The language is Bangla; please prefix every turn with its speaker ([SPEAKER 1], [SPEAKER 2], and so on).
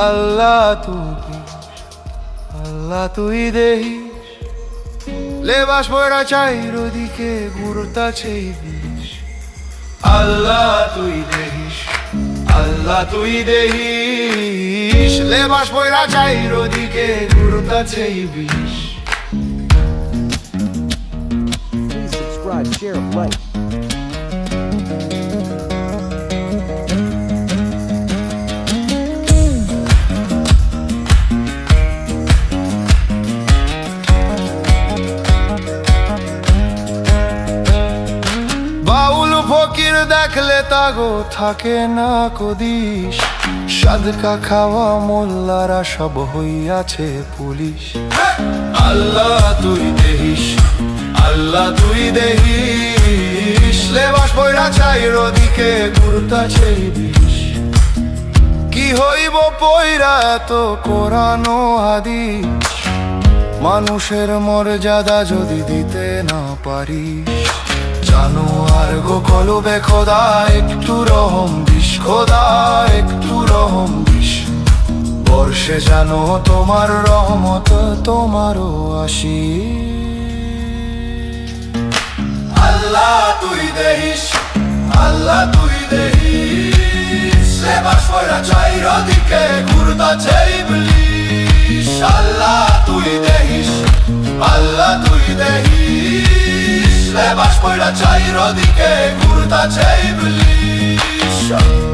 [SPEAKER 1] আল্লাহ তুই আল্লাহ তুই দেহিস লেবাস পড়া চাইরদিকে ঘুরতাছে বিষ আল্লাহ তুই দেহিস আল্লাহ তুই দেহিস। লেবাস পড়া চাইরদিকে ঘুরতাছে বিষ
[SPEAKER 2] Please subscribe, share, like.
[SPEAKER 1] দেখলে তাগো থাকে না কদিস সাদকা খাওয়া মোল্লারা সব হইয়াছে পুলিশ। আল্লাহ তুই দেহিস, আল্লাহ তুই দেহিস। লেবাস পয়রা চাইর দিকে ঘুরতাছে বিষ। কি হইব পয়রা এত কোরআনো হাদিস। মানুষের মর্যাদা যদি দিতে না পারিস। জানো আর গো কলবে খোদা, একটু রহম বিষ খোদা, একটু রহম বিষ বর্ষে জানো তোমার রহমত, তোমারও আসি আল্লাহ তুই দেহিস, আল্লাহ তুই দেহিস। লেবাস পয়রা চাইর ঘুরতা আল্লাহ লেবাস পয়রা চাইর দিকে ঘুরতা চাই ইবলিশ আল্লাহ